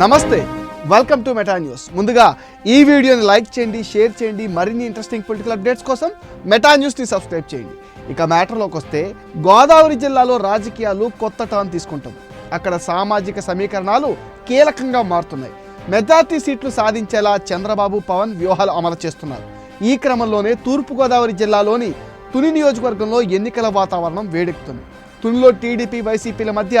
నమస్తే welcome to Meta news ముందుగా ఈ వీడియోని లైక్ చేయండి షేర్ చేయండి మరిన్ని ఇంట్రెస్టింగ్ పొలిటికల్ అప్డేట్స్ కోసం మెటా న్యూస్ని సబ్స్క్రైబ్ చేయండి. ఇక మ్యాటర్లోకి వస్తే గోదావరి జిల్లాలో రాజకీయాలు కొత్త టర్న్ తీసుకుంటుంది. అక్కడ సామాజిక సమీకరణాలు కీలకంగా మారుతున్నాయి. మెజార్టీ సీట్లు సాధించేలా చంద్రబాబు పవన్ వ్యూహాలు అమలు చేస్తున్నారు. ఈ క్రమంలోనే తూర్పుగోదావరి జిల్లాలోని తుని నియోజకవర్గంలో ఎన్నికల వాతావరణం వేడెక్కుతుంది. తునిలో టీడీపీ వైసీపీల మధ్య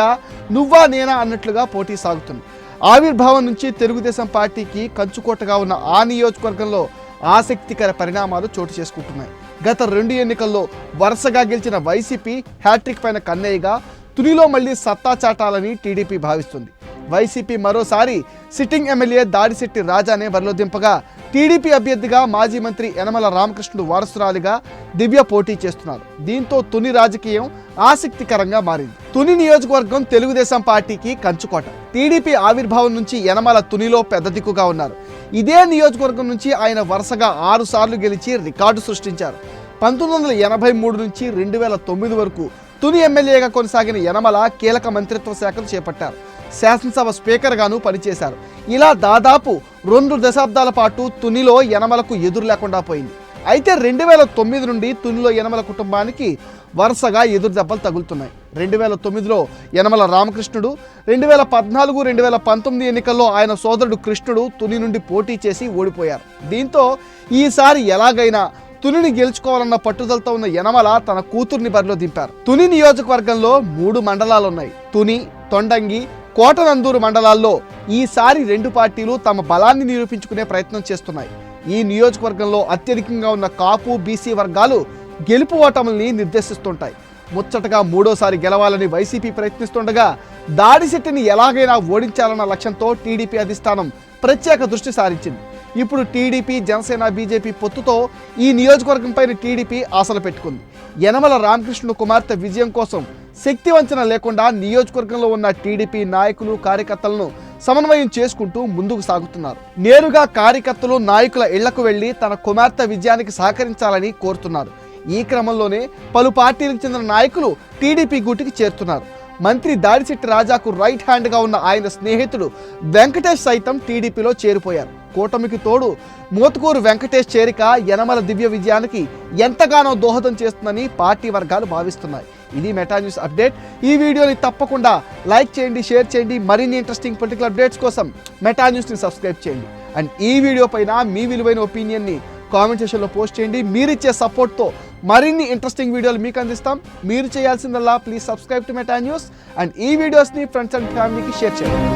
నువ్వా నేనా అన్నట్లుగా పోటీ సాగుతుంది. ఆవిర్భావం నుంచి తెలుగుదేశం పార్టీకి కంచుకోటగా ఉన్న ఆ నియోజకవర్గంలో ఆసక్తికర పరిణామాలు చోటు చేసుకుంటున్నాయి. గత రెండు ఎన్నికల్లో వరుసగా గెలిచిన వైసీపీ హ్యాట్రిక్ పైన కన్నయ్యగా తునిలో మళ్ళీ సత్తా చాటాలని టీడీపీ భావిస్తుంది. వైసీపీ మరోసారి సిట్టింగ్ ఎమ్మెల్యే దాడిశెట్టి రాజానే బరిలో దింపగా టీడీపీ అభ్యర్థిగా మాజీ మంత్రి యనమల రామకృష్ణుడు వారసురాలిగా దివ్య పోటీ చేస్తున్నారు. దీంతో తుని రాజకీయం ఆసక్తికరంగా మారింది. తుని నియోజకవర్గం తెలుగుదేశం పార్టీకి కంచుకోట. టీడీపీ ఆవిర్భావం నుంచి యనమల తునిలో పెద్ద దిక్కుగా ఉన్నారు. ఇదే నియోజకవర్గం నుంచి ఆయన వరుసగా ఆరు సార్లు గెలిచి రికార్డు సృష్టించారు. పంతొమ్మిది వందల ఎనభై మూడు నుంచి రెండు వేల తొమ్మిది వరకు తుని ఎమ్మెల్యేగా కొనసాగిన యనమల కీలక మంత్రిత్వ శాఖలు చేపట్టారు. శాసనసభ స్పీకర్గాను పనిచేశారు. ఇలా దాదాపు రెండు దశాబ్దాల పాటు తునిలో యనమలకు ఎదురు లేకుండా పోయింది. అయితే రెండు వేల తొమ్మిది నుండి తునిలో యనమల కుటుంబానికి వరుసగా ఎదురు దెబ్బలు తగులుతున్నాయి. రెండు వేల తొమ్మిదిలో యనమల రామకృష్ణుడు రెండు వేల పద్నాలుగు రెండు వేల పంతొమ్మిది ఎన్నికల్లో ఆయన సోదరుడు కృష్ణుడు తుని నుండి పోటీ చేసి ఓడిపోయారు. దీంతో ఈసారి ఎలాగైనా తునిని గెలుచుకోవాలన్న పట్టుదలతో ఉన్న యనమల తన కూతుర్ని బరిలో దింపారు. తుని నియోజకవర్గంలో మూడు మండలాలు ఉన్నాయి తుని తొండంగి కోటనందూరు మండలాల్లో ఈసారి రెండు పార్టీలు తమ బలాన్ని నిరూపించుకునే ప్రయత్నం చేస్తున్నాయి. ఈ నియోజకవర్గంలో అత్యధికంగా ఉన్న కాపు బీసీ వర్గాలు గెలుపు ఓటముల్ని నిర్దేశిస్తుంటాయి. ముచ్చటగా మూడోసారి గెలవాలని వైసీపీ ప్రయత్నిస్తుండగా దాడిశెట్టిని ఎలాగైనా ఓడించాలన్న లక్ష్యంతో టీడీపీ అధిష్టానం ప్రత్యేక దృష్టి సారించింది. ఇప్పుడు టీడీపీ జనసేన బీజేపీ పొత్తుతో ఈ నియోజకవర్గంపైన టీడీపీ ఆశలు పెట్టుకుంది. యనమల రామకృష్ణుడు కుమార్తె విజయం కోసం శక్తి వంచన లేకుండా నియోజకవర్గంలో ఉన్న టీడీపీ నాయకులు కార్యకర్తలను సమన్వయం చేసుకుంటూ ముందుకు సాగుతున్నారు. నేరుగా కార్యకర్తలు నాయకుల ఇళ్ళకు వెళ్ళి తన కుమార్తె విజయానికి సహకరించాలని కోరుతున్నారు. ఈ క్రమంలోనే పలు పార్టీలకు చెందిన నాయకులు టీడీపీ గూటికి చేరుతున్నారు. మంత్రి దాడిశెట్టి రాజాకు రైట్ హ్యాండ్గా ఉన్న ఆయన స్నేహితుడు వెంకటేష్ సైతం టీడీపీలో చేరిపోయారు. కూటమికి తోడు మోతుకూరు వెంకటేష్ చేరిక యనమల దివ్య విజయానికి ఎంతగానో దోహదం చేస్తుందని పార్టీ వర్గాలు భావిస్తున్నాయి. ఇది మెటా న్యూస్ అప్డేట్ ఈ వీడియోని తప్పకుండా లైక్ చేయండి షేర్ చేయండి. మరిన్ని ఇంట్రెస్టింగ్ పొలిటికల్ అప్డేట్స్ కోసం మెటా న్యూస్ని సబ్స్క్రైబ్ చేయండి. అండ్ ఈ వీడియో పైన మీ విలువైన ఒపీనియన్ని కామెంట్ సెషన్లో పోస్ట్ చేయండి. మీరిచ్చే సపోర్ట్తో మరిన్ని ఇంట్రెస్టింగ్ వీడియోలు మీకు అందిస్తాం. మీరు చేయాల్సిందల్లా please subscribe to Meta news and ఈ వీడియోస్ని ఫ్రెండ్స్ అండ్ ఫ్యామిలీకి షేర్ చేయండి.